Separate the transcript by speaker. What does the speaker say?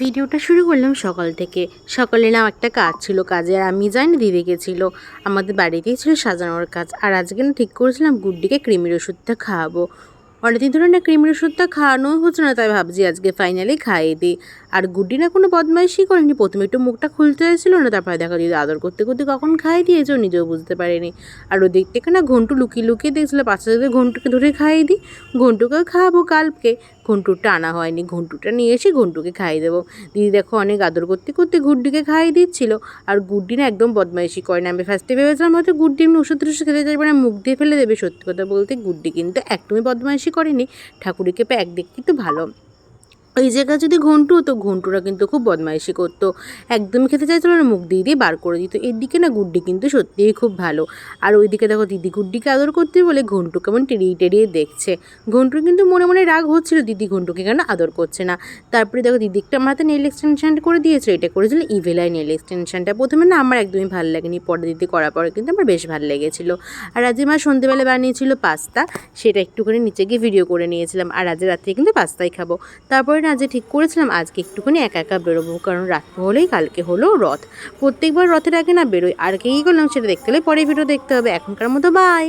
Speaker 1: ভিডিওটা শুরু করলাম সকাল থেকে। সকালে না একটা কাজ ছিল কাজে, আর আমি যাইনি দিদি গেছিল আমাদের বাড়িতেই ছিল সাজানোর কাজ, আর আজকে না ঠিক করেছিলাম গুড্ডিকে ক্রিমির ওষুধটা খাওয়াবো। অনেকদিন ধরে না ক্রিমির ওষুধটা খাওয়ানো হচ্ছে না, তাই ভাবছি আজকে ফাইনালি খাইয়ে দিই। আর গুড্ডি না কোনো বদমাইশি করেনি, প্রথমে একটু মুখটা খুলতে হয়েছিল না, তারপরে দেখা দিদি আদর করতে করতে কখন খাইয়ে দিয়েছে নিজেও বুঝতে পারেনি। আর ও থেকে না ঘন্টু লুকিয়ে লুকিয়ে দেখছিল বাচ্চাদের ঘন্টুকে ধরে খাইয়ে দিই। ঘন্টুকেও খাওয়াবো কালকে ঘন্টুরটা আনা হয়নি। ঘন্টুটা নিয়ে এসে ঘন্টুকে খাইয়ে দেবো। দিদি দেখো অনেক আদর করতে করতে গুড্ডিকে খাইয়ে দিচ্ছিল। আর গুড্ডি না একদম বদমাইশি করে না। আমি ফার্স্টে ভেবেছিলাম হয়তো গুড্ডি এমনি ওষুধ টষুধ খেতে চাইবে না, মুখ দিয়ে ফেলে দেবে সত্যি কথা বলতে। গুড্ডি কিন্তু একদমই বদমাইশি করেনি। ঠাকুরিকে পে একদিক কিন্তু ভালো। ওই জায়গায় যদি ঘন্টু হতো, ঘন্টুরা কিন্তু খুব বদমাইশি করতো। একদমই খেতে চাইছিল না মুখ দিয়ে দিয়ে বার করে দিত। এর দিকে না গুড্ডি কিন্তু সত্যিই খুব ভালো। আর ওইদিকে দেখো দিদি গুড্ডিকে আদর করতে বলে ঘন্টু কেমন টেরিয়ে টেরিয়ে দেখছে। ঘন্টুর কিন্তু মনে মনে রাগ হচ্ছিল দিদি ঘন্টুকে কেন আদর করছে না। তারপরে দেখো দিদি একটা মাথায় নেল এক্সটেনশনটা করে দিয়েছে, এটা করেছিল ইভেলাই নেল এক্সটেনশনটা। প্রথমে না আমার একদমই ভালো লাগেনি, পরে দিদি করার পরে কিন্তু আমার বেশ ভালো লেগেছিল। আর আজকে মা সন্ধেবেলা বানিয়েছিল পাস্তা, সেটা একটুখানি নিচে গিয়ে ভিডিও করে নিয়েছিলাম। আর আজ রাত্রে কিন্তু পাস্তাই খাব। তারপরে না আজকে ঠিক করেছিলাম, আজকে একটুখানি একা একা বেরোবো, কারণ রাত হলেই কালকে হলো রথ। প্রত্যেকবার রথের আগে না বেরোই, আর কি করলাম সেটা দেখতে হলে পরে ভিডিও দেখতে হবে। এখনকার মতো বাই